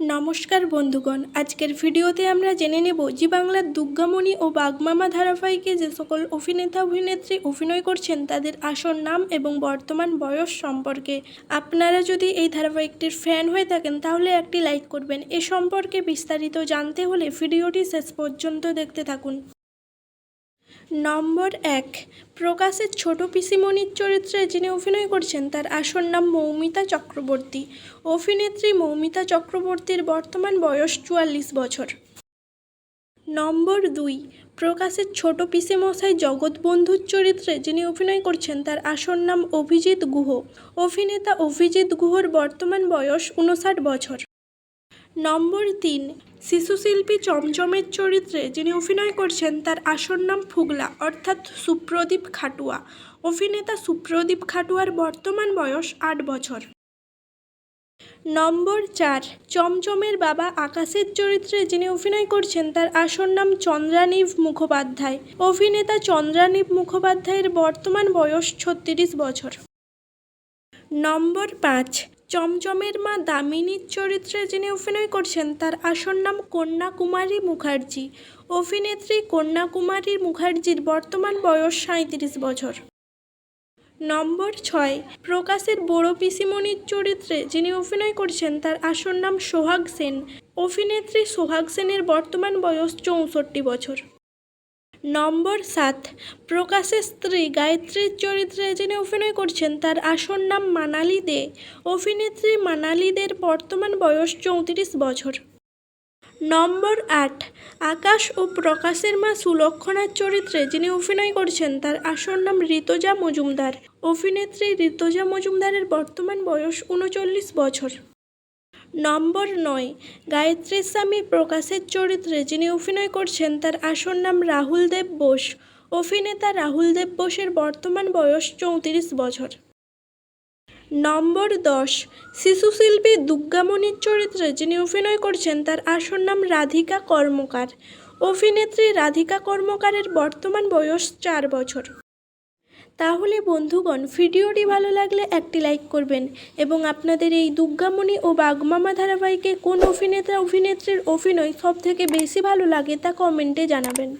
নমস্কার বন্ধুগণ, আজকের ভিডিওতে আমরা জেনে নেব জি বাংলার দুর্গামণি ও বাগমামা ধারাবাহিকে যে সকল অভিনেতা অভিনেত্রী অভিনয় করছেন, তাদের আসল নাম এবং বর্তমান বয়স সম্পর্কে। আপনারা যদি এই ধারাবাহিকটির ফ্যান হয়ে থাকেন, তাহলে একটি লাইক করবেন। এ সম্পর্কে বিস্তারিত জানতে হলে ভিডিওটি শেষ পর্যন্ত দেখতে থাকুন। নম্বর এক, প্রকাশের ছোট পিসিমণির চরিত্রে যিনি অভিনয় করছেন, তার আসল নাম মৌমিতা চক্রবর্তী। অভিনেত্রী মৌমিতা চক্রবর্তীর বর্তমান বয়স চুয়াল্লিশ বছর। নম্বর দুই, প্রকাশের ছোট পিসেমশাই জগৎবন্ধুর চরিত্রে যিনি অভিনয় করছেন, তার আসল নাম অভিজিৎ গুহ। অভিনেতা অভিজিৎ গুহর বর্তমান বয়স উনষাট বছর। নম্বর তিন, শিশুশিল্পী চমচমের চরিত্রে যিনি অভিনয় করছেন তার আসল নাম ফুগলা, অর্থাৎ সুপ্রদীপ খাটুয়া। অভিনেতা সুপ্রদীপ খাটুয়ার বর্তমান বয়স আট বছর। নম্বর চার, চমচমের বাবা আকাশের চরিত্রে যিনি অভিনয় করছেন তার আসল নাম চন্দ্রানীব মুখোপাধ্যায়। অভিনেতা চন্দ্রানীব মুখোপাধ্যায়ের বর্তমান বয়স ছত্রিশ বছর। নম্বর পাঁচ চমচমের মা দামিনীর চরিত্রে যিনি অভিনয় করছেন, তার আসল নাম কন্যাকুমারী মুখার্জি। অভিনেত্রী কন্যাকুমারী মুখার্জির বর্তমান বয়স সাঁত্রিশ বছর। নম্বর ছয়, প্রকাশের বড় পিসিমণির চরিত্রে যিনি অভিনয় করছেন, তার আসল নাম সোহাগ সেন। অভিনেত্রী সোহাগ সেনের বর্তমান বয়স চৌষট্টি বছর। নম্বর সাত, প্রকাশের স্ত্রী গায়ত্রীর চরিত্রে যিনি অভিনয় করছেন, তার আসল নাম মানালি দে। অভিনেত্রী মানালি দের বর্তমান বয়স চৌত্রিশ বছর। নম্বর আট, আকাশ ও প্রকাশের মা সুলক্ষণার চরিত্রে যিনি অভিনয় করছেন, তার আসল নাম ঋতজা মজুমদার। অভিনেত্রী ঋতজা মজুমদারের বর্তমান বয়স উনচল্লিশ বছর। নম্বর নয়। গায়ত্রীর স্বামী প্রকাশের চরিত্রে যিনি অভিনয় করছেন, তার আসল নাম রাহুল দেব বোস। অভিনেতা রাহুল দেব বোসের বর্তমান বয়স চৌত্রিশ বছর। নম্বর দশ, শিশুশিল্পী দুর্গামণির চরিত্রে যিনি অভিনয় করছেন, তার আসল নাম রাধিকা কর্মকার। অভিনেত্রী রাধিকা কর্মকারের বর্তমান বয়স চার বছর। তাহলে বন্ধুগণ, ভিডিওটি ভালো লাগলে একটি লাইক করবেন এবং আপনাদের এই দুর্গামণি ও বাগমামা ধারাবাহিকে কোন অভিনেতা, অভিনেত্রীর অভিনয় সবথেকে বেশি ভালো লাগে তা কমেন্টে জানাবেন।